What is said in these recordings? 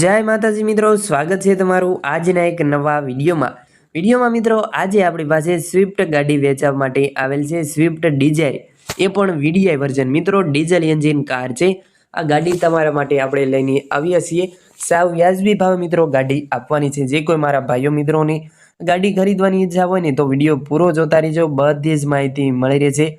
જય માતાજી મિત્રો, સ્વાગત છે તમારું આજના એક નવા વિડીયોમાં. વિડીયોમાં મિત્રો, આજે આપણી પાસે સ્વિફ્ટ ગાડી વેચવા માટે આવેલ છે સ્વિફ્ટ ડિઝાયર એ પણ વીડીઆઈ વર્ઝન મિત્રો, ડીઝલ એન્જિન કાર છે. આ ગાડી તમારા માટે આપણે લઈને આવ્યા છીએ. સાવ વ્યાજબી ભાવે મિત્રો ગાડી આપવાની છે. જે કોઈ મારા ભાઈઓ મિત્રોને ગાડી ખરીદવાની ઈચ્છા હોય ને તો વીડિયો પૂરો જોતા રહેજો. બધી જ માહિતી મળી રહેશે.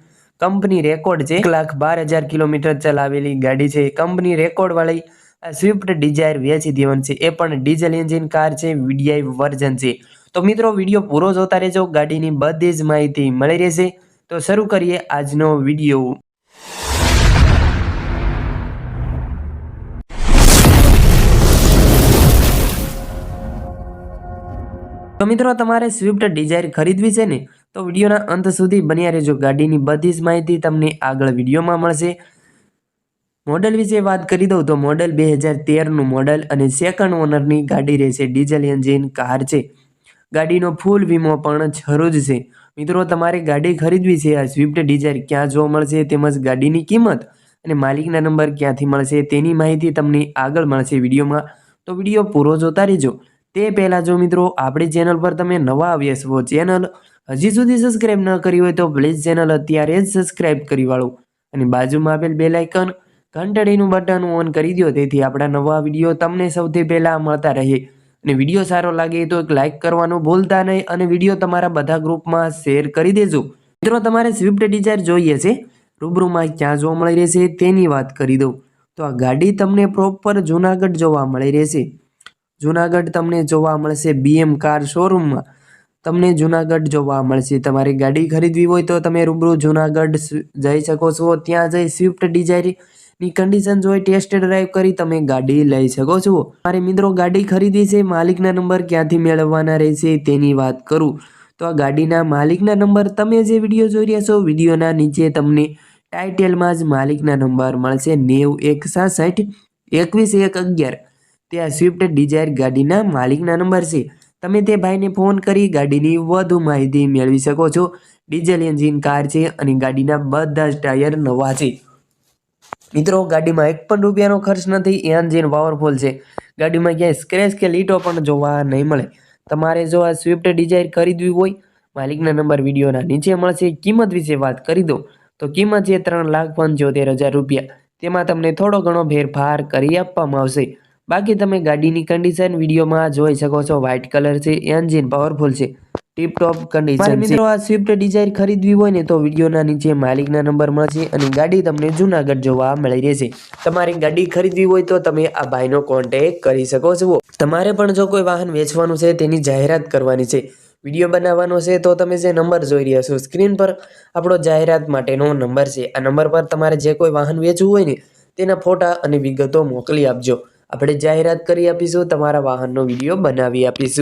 કંપની રેકોર્ડ છે. એક લાખ બાર હજાર કિલોમીટર ચલાવેલી ગાડી છે. કંપની રેકોર્ડવાળી આ સ્વિફ્ટ ડિઝાયર વેચી દેવાની છે. એ પણ ડીઝલ એન્જિન કાર છે, વીડીઆઈ વર્ઝન છે. તો મિત્રો, વીડિયો પૂરો જોતા રહેજો. ગાડીની બધી જ માહિતી મળી રહેશે. તો શરૂ કરીએ આજનો વીડિયો. તો મિત્રો, તમારે સ્વિફ્ટ ડિઝાયર ખરીદવી છે ને, તો વિડીયોના અંત સુધી બન્યા રહેજો. ગાડીની બધી જ માહિતી તમને આગળ વિડીયોમાં મળશે. મોડલ વિશે વાત કરી દઉં તો મોડલ બે હજાર તેરનું મોડલ અને સેકન્ડ ઓનરની ગાડી રહેશે ડીઝલ એન્જિન કાર છે. ગાડીનો ફૂલ વીમો પણ જ છે. મિત્રો, તમારે ગાડી ખરીદવી છે, આ સ્વિફ્ટ ડિઝાયર ક્યાં જોવા મળશે તેમજ ગાડીની કિંમત અને માલિકના નંબર ક્યાંથી મળશે તેની માહિતી તમને આગળ મળશે વિડીયોમાં. તો વીડિયો પૂરો જોતા રહેજો. તે પહેલાં જો મિત્રો, આપણી ચેનલ પર તમે નવા આવ્યા છો, ચેનલ હજી સુધી સબસ્ક્રાઇબ ન કરી હોય તો પ્લીઝ ચેનલ અત્યારે જ સબસ્ક્રાઇબ કરી વાળો. અને બાજુમાં આપેલ બે આઇકન ઘંટડીનું બટન ઓન કરી દો તેથી આપણા નવા વીડિયો તમને સૌથી પહેલાં મળતા રહે. અને વીડિયો સારો લાગે તો એક લાઇક કરવાનું ભૂલતા નહીં અને વીડિયો તમારા બધા ગ્રુપમાં શેર કરી દેજો. મિત્રો, તમારે સ્વિફ્ટ ડિઝાયર જોઈએ છે. રૂબરૂમાં ક્યાં જોવા મળી રહેશે તેની વાત કરી દઉં. તો આ ગાડી તમને પ્રોપર જુનાગઢ જોવા મળી રહેશે. જુનાગઢ તમને જોવા મળશે બીએમ કાર શોરૂમમાં તમને જુનાગઢ જોવા મળશે. તમારે ગાડી ખરીદવી હોય તો તમે રૂબરૂ જુનાગઢ જઈ શકો છો. ત્યાં જઈ સ્વિફ્ટ ડિઝાયરની કન્ડિશન જોઈ ટેસ્ટ ડ્રાઈવ કરી તમે ગાડી લઈ શકો છો. મારે મિત્રો ગાડી ખરીદી છે, માલિકના નંબર ક્યાંથી મેળવવાના રહેશે તેની વાત કરું. તો આ ગાડીના માલિકના નંબર તમે જે વીડિયો જોઈ રહ્યા છો, વિડીયોના નીચે તમને ટાઇટેલમાં જ માલિકના નંબર મળશે. નેવું, એક, સાસઠ, એકવીસ, એક, અગિયાર. તે આ સ્વિફ્ટ ડિઝાયર ગાડીના માલિકના નંબર છે. તમે તે ભાઈને ફોન કરી ગાડીની વધુ માહિતી મેળવી શકો છો. ડીઝલ એન્જિન કાર છે અને ગાડીના બધા જ ટાયર નવા છે. મિત્રો, ગાડીમાં એક પણ રૂપિયાનો ખર્ચ નથી એન્જિન પાવરફુલ છે. ગાડીમાં ક્યાંય સ્ક્રેચ કે લીટો પણ જોવા નહીં મળે. તમારે જો આ સ્વિફ્ટ ડિઝાયર ખરીદવી હોય, માલિકના નંબર વિડીયોના નીચે મળશે. કિંમત વિશે વાત કરી દો તો કિંમત છે ત્રણ લાખ પંચોતેર હજાર રૂપિયા. તેમાં તમને થોડો ઘણો ફેરફાર કરી આપવામાં આવશે. બાકી તમે ગાડીની કન્ડિશન વિડીયોમાં જોઈ શકો છો. વ્હાઇટ કલર છે એન્જિન પાવરફુલ છે. ટીપ ટોપ કન્ડિશન મિત્રો આ સ્વિફ્ટ ડિઝાયર ખરીદવી હોય ને તો વિડીયોના નીચે માલિકના નંબર મળશે અને ગાડી તમને જૂનાગઢ જોવા મળી રહેશે. તમારે ગાડી ખરીદવી હોય તો તમે આ ભાઈનો કોન્ટેક કરી શકો છો. તમારે પણ જો કોઈ વાહન વેચવાનું છે તેની જાહેરાત કરવાની છે વીડિયો બનાવવાનો છે તો તમે જે નંબર જોઈ રહ્યા છો સ્ક્રીન પર આપણો જાહેરાત માટેનો નંબર છે. આ નંબર પર તમારે જે કોઈ વાહન વેચવું હોય ને તેના ફોટા અને વિગતો મોકલી આપજો. આપણે જાહેરાત કરી આપીશું તમારા વાહનનો વીડિયો બનાવી આપીશું.